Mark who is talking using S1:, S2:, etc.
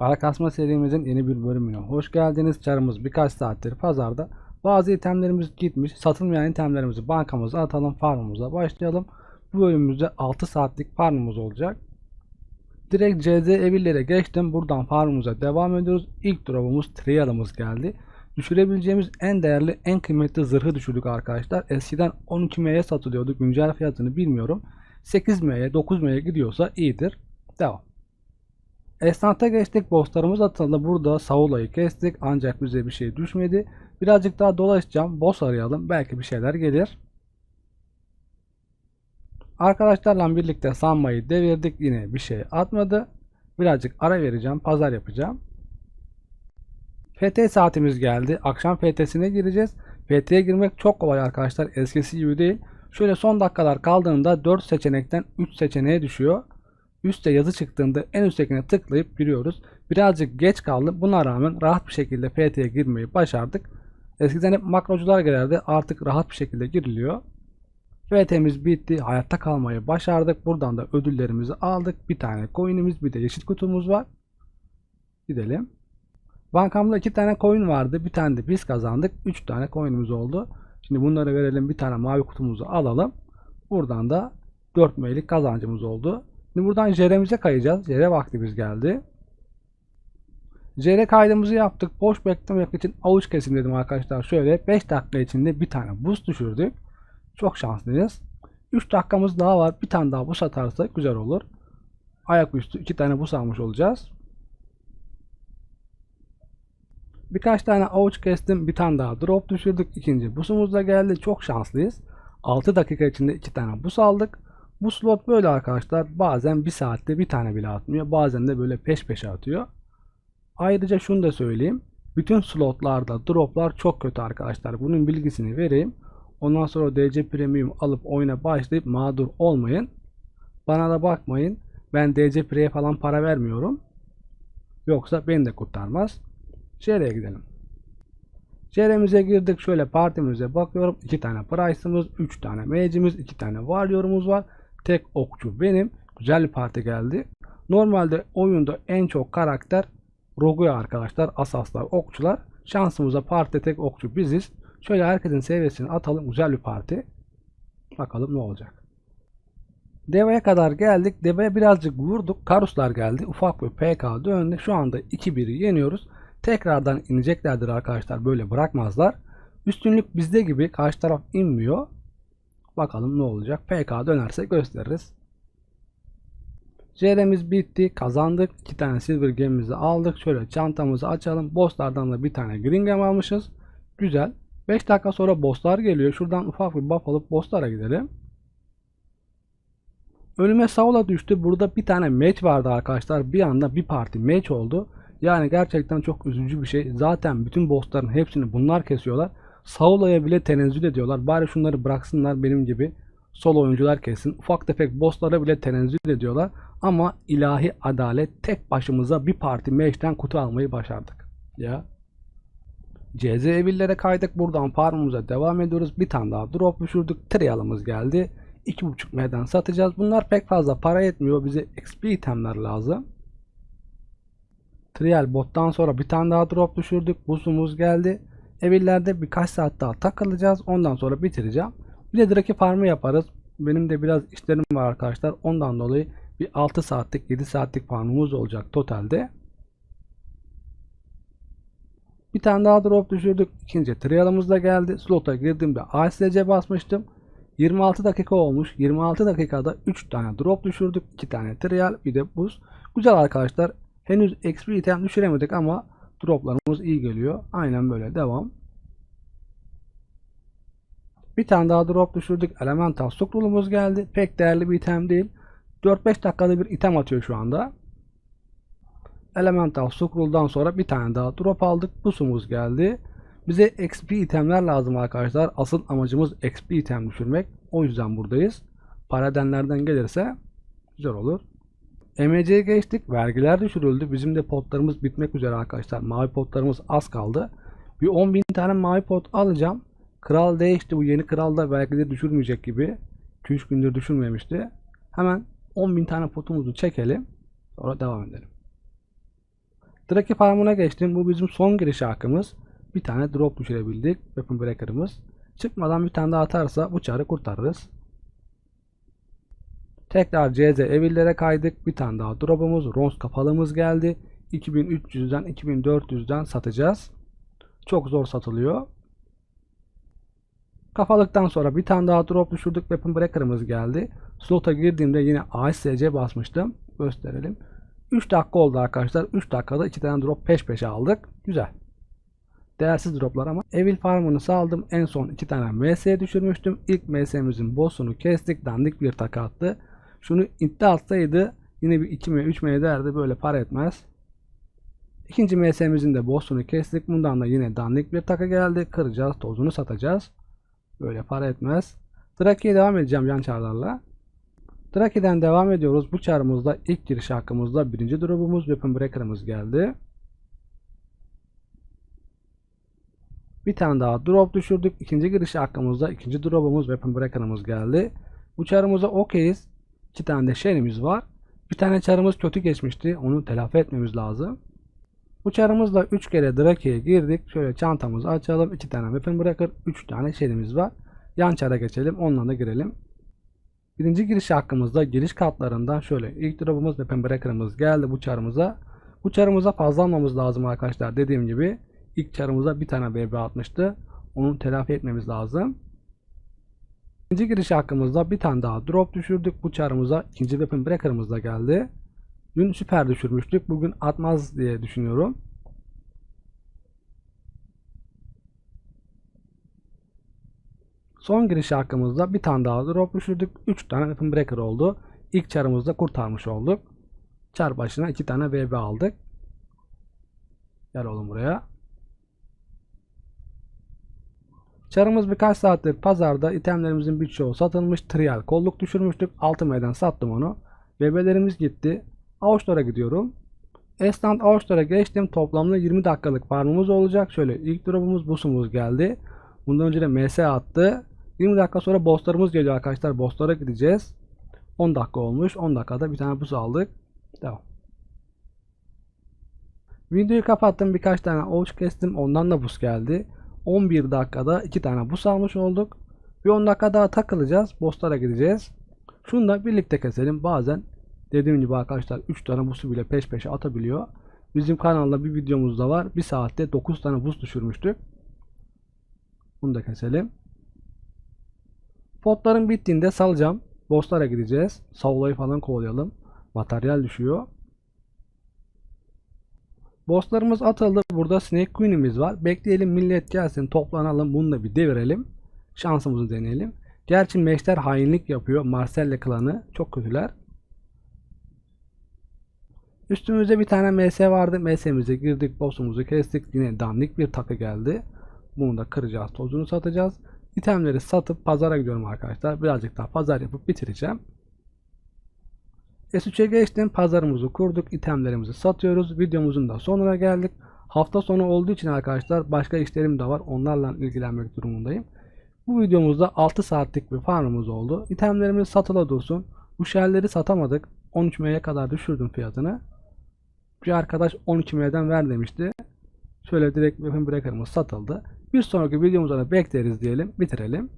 S1: Para kasma serimizin yeni bir bölümüne hoş geldiniz. Çarımız birkaç saattir pazarda. Bazı itemlerimiz gitmiş. Satılmayan itemlerimizi bankamıza atalım. Farmımıza başlayalım. Bu bölümümüzde 6 saatlik farmımız olacak. Direkt CZ evillere geçtim. Buradan farmımıza devam ediyoruz. İlk drop'umuz trialımız geldi. Düşürebileceğimiz en değerli, en kıymetli zırhı düşürdük arkadaşlar. Eskiden 12M'ye satılıyordu. Güncel fiyatını bilmiyorum. 8M'ye, 9M'ye gidiyorsa iyidir. Devam. Esnafta geçtik. Bosslarımız atıldı. Burada Saula'yı kestik. Ancak bize bir şey düşmedi. Birazcık daha dolaşacağım. Boss arayalım. Belki bir şeyler gelir. Arkadaşlarla birlikte sanmayı devirdik. Yine bir şey atmadı. Birazcık ara vereceğim. Pazar yapacağım. FT saatimiz geldi. Akşam FT'sine gireceğiz. FT'ye girmek çok kolay arkadaşlar. Eskisi gibi değil. Şöyle son dakikalar kaldığında 4 seçenekten 3 seçeneğe düşüyor. Üste yazı çıktığında en üsttekine tıklayıp giriyoruz. Birazcık geç kaldı. Buna rağmen rahat bir şekilde FT'ye girmeyi başardık. Eskiden hep makrocular girerdi. Artık rahat bir şekilde giriliyor. FT'miz bitti. Hayatta kalmayı başardık. Buradan da ödüllerimizi aldık. Bir tane coin'imiz bir de yeşil kutumuz var. Gidelim. Bankamda iki tane coin vardı. Bir tane de biz kazandık. Üç tane coin'imiz oldu. Şimdi bunları verelim. Bir tane mavi kutumuzu alalım. Buradan da 4 meylik kazancımız oldu. Şimdi buradan JR'mize kayacağız. JR vaktimiz geldi. JR kaydımızı yaptık. Boş beklemek için avuç kesim dedim arkadaşlar. Şöyle 5 dakika içinde bir tane boost düşürdük. Çok şanslıyız. 3 dakikamız daha var. Bir tane daha boost atarsak güzel olur. Ayaküstü 2 tane boost almış olacağız. Birkaç tane avuç kestim. Bir tane daha drop düşürdük. İkinci busumuz da geldi. Çok şanslıyız. 6 dakika içinde 2 tane bus aldık. Bu slot böyle arkadaşlar. Bazen 1 saatte bir tane bile atmıyor. Bazen de böyle peş peşe atıyor. Ayrıca şunu da söyleyeyim. Bütün slotlarda droplar çok kötü arkadaşlar. Bunun bilgisini vereyim. Ondan sonra DC Premium alıp oyuna başlayıp mağdur olmayın. Bana da bakmayın. Ben DC Pre'ye falan para vermiyorum. Yoksa beni de kurtarmaz. Şehre gidelim. Şehrimize girdik. Şöyle partimize bakıyorum. 2 tane Price'ımız, 3 tane Mage'imiz, 2 tane Warrior'umuz var. Tek okçu benim. Güzel bir parti geldi. Normalde oyunda en çok karakter Rogue'ya arkadaşlar. Asaslar, okçular. Şansımıza parti tek okçu biziz. Şöyle herkesin seviyesini atalım. Güzel bir parti. Bakalım ne olacak. Deva'ya kadar geldik. Deva'ya birazcık vurduk. Karuslar geldi. Ufak bir PK döndü. Şu anda 2-1'i yeniyoruz. Tekrardan ineceklerdir arkadaşlar. Böyle bırakmazlar. Üstünlük bizde gibi. Karşı taraf inmiyor. Bakalım ne olacak. PK dönerse gösteririz. JR'miz bitti. Kazandık. 2 tane silver gemimizi aldık. Şöyle çantamızı açalım. Bosslardan da bir tane green gem almışız. Güzel. 5 dakika sonra bosslar geliyor. Şuradan ufak bir buff alıp bosslara gidelim. Önüme Saul'a düştü. Burada bir tane match vardı arkadaşlar. Bir anda bir parti match oldu. Yani gerçekten çok üzücü bir şey. Zaten bütün bossların hepsini bunlar kesiyorlar. Saula'ya bile tenezzül ediyorlar. Bari şunları bıraksınlar benim gibi solo oyuncular kessin. Ufak tefek bosslara bile tenezzül ediyorlar. Ama ilahi adalet tek başımıza bir parti match'ten kutu almayı başardık. Ya. CZ evillere kaydık. Buradan farmımıza devam ediyoruz. Bir tane daha drop düşürdük. Trial'ımız geldi. 2.5 M'den satacağız. Bunlar pek fazla para etmiyor. Bize XP itemler lazım. Trial bottan sonra bir tane daha drop düşürdük. Busumuz geldi. Evillerde birkaç saat daha takılacağız. Ondan sonra bitireceğim. Bir de direkt farmı yaparız. Benim de biraz işlerim var arkadaşlar. Ondan dolayı bir 6 saatlik 7 saatlik farmımız olacak totalde. Bir tane daha drop düşürdük. İkinci trialımız da geldi. Slota girdiğimde ASC basmıştım. 26 dakika olmuş. 26 dakikada 3 tane drop düşürdük. 2 tane trial bir de buz. Güzel arkadaşlar. Henüz XP item düşüremedik ama droplarımız iyi geliyor. Aynen böyle devam. Bir tane daha drop düşürdük. Elemental scroll'umuz geldi. Pek değerli bir item değil. 4-5 dakikada bir item atıyor şu anda. Elemental scroll'dan sonra bir tane daha drop aldık. Busumuz geldi. Bize XP itemler lazım arkadaşlar. Asıl amacımız XP item düşürmek. O yüzden buradayız. Para edenlerden gelirse güzel olur. MC'ye geçtik. Vergiler düşürüldü. Bizim de potlarımız bitmek üzere arkadaşlar. Mavi potlarımız az kaldı. Bir 10.000 tane mavi pot alacağım. Kral değişti. Bu yeni kral da vergileri düşürmeyecek gibi. 2-3 gündür düşürmemişti. Hemen 10.000 tane potumuzu çekelim. Sonra devam edelim. Draki farmına geçtim. Bu bizim son giriş hakkımız. Bir tane drop düşürebildik. Weapon Breaker'ımız. Çıkmadan bir tane daha atarsa bu çarı kurtarırız. Tekrar CZ evillere kaydık. Bir tane daha drop'umuz. Rons kapalımız geldi. 2300'den 2400'den satacağız. Çok zor satılıyor. Kafalıktan sonra bir tane daha drop düşürdük. Weapon Breaker'ımız geldi. Slot'a girdiğimde yine ASC basmıştım. Gösterelim. 3 dakika oldu arkadaşlar. 3 dakikada 2 tane drop peş peşe aldık. Güzel. Değersiz droplar ama Evil Farm'ını saldım. En son 2 tane MS düşürmüştüm. İlk MS'mizin boss'unu kestik. Dandik bir taka attı. Şunu iddia atsaydı yine bir 2 m 3 m derdi. Böyle para etmez. İkinci MS'mizin de boss'unu kestik. Bundan da yine dandik bir taka geldi. Kıracağız. Tozunu satacağız. Böyle para etmez. Draki'ye devam edeceğim yan çarlarla. Draki'den devam ediyoruz. Bu çarımızda ilk giriş hakkımızda birinci drop'umuz Weapon Breaker'ımız geldi. Bir tane daha drop düşürdük. İkinci giriş hakkımızda ikinci drop'umuz Weapon Breaker'ımız geldi. Bu çarımıza okeyiz. İki tane de şerimiz var. Bir tane çarımız kötü geçmişti. Onu telafi etmemiz lazım. Bu çarımızla 3 kere Draki'ye girdik. Şöyle çantamızı açalım. 2 tane Weapon Breaker, 3 tane şerimiz var. Yan çara geçelim. Onunla da girelim. Birinci giriş hakkımızda giriş katlarından şöyle ilk drop'umuz Weapon Breaker'ımız geldi bu çarımıza. Bu çarımıza fazla almamız lazım arkadaşlar. Dediğim gibi ilk çarımıza bir tane BB atmıştı. Onu telafi etmemiz lazım. İkinci giriş hakkımızda bir tane daha drop düşürdük. Bu çarımıza ikinci Weapon Breaker'ımız da geldi. Dün süper düşürmüştük. Bugün atmaz diye düşünüyorum. Son giriş hakkımızda bir tane daha drop düşürdük. 3 tane weapon breaker oldu. İlk çarımızda kurtarmış olduk. Çar başına 2 tane BB aldık. Gel oğlum buraya. Çarımız birkaç saattir pazarda itemlerimizin birçoğu satılmış. Trial kolluk düşürmüştük. 6 M'den sattım onu. BB'lerimiz gitti. Avuçlara gidiyorum. Esnant Avuçlara geçtim. Toplamda 20 dakikalık farmımız olacak. Şöyle ilk drop'umuz busumuz geldi. Bundan önce de MS attı. 20 dakika sonra bosslarımız geliyor arkadaşlar. Bosslara gideceğiz. 10 dakika olmuş. 10 dakikada bir tane buz aldık. Devam. Videoyu kapattım. Birkaç tane avuç kestim. Ondan da buz geldi. 11 dakikada 2 tane buz almış olduk. Bir 10 dakika daha takılacağız. Bosslara gideceğiz. Şunu da birlikte keselim. Bazen dediğim gibi arkadaşlar 3 tane buzu bile peş peşe atabiliyor. Bizim kanalda bir videomuz da var. 1 saatte 9 tane buz düşürmüştük. Bunu da keselim. Potların bittiğinde salacağım. Bosslara gideceğiz. Savlayı falan kovalayalım. Materyal düşüyor. Bosslarımız atıldı. Burada Snake Queen'imiz var. Bekleyelim millet gelsin toplanalım. Bunu da bir devirelim. Şansımızı deneyelim. Gerçi meşler hainlik yapıyor. Marcelle klanı. Çok kötüler. Üstümüzde bir tane MS vardı. MS'mize girdik. Boss'umuzu kestik. Yine dandik bir takı geldi. Bunu da kıracağız. Tozunu satacağız. İtemleri satıp pazara gidiyorum arkadaşlar. Birazcık daha pazar yapıp bitireceğim. S3'e geçtim. Pazarımızı kurduk. İtemlerimizi satıyoruz. Videomuzun da sonuna geldik. Hafta sonu olduğu için arkadaşlar başka işlerim de var. Onlarla ilgilenmek durumundayım. Bu videomuzda 6 saatlik bir farmımız oldu. İtemlerimiz satıla dursun. Bu şerleri satamadık. 13 M'ye kadar düşürdüm fiyatını. Bir arkadaş 12 M'den ver demişti. Şöyle direkt Weapon Breaker'ımız satıldı. Bir sonraki videomuzda da bekleriz diyelim. Bitirelim.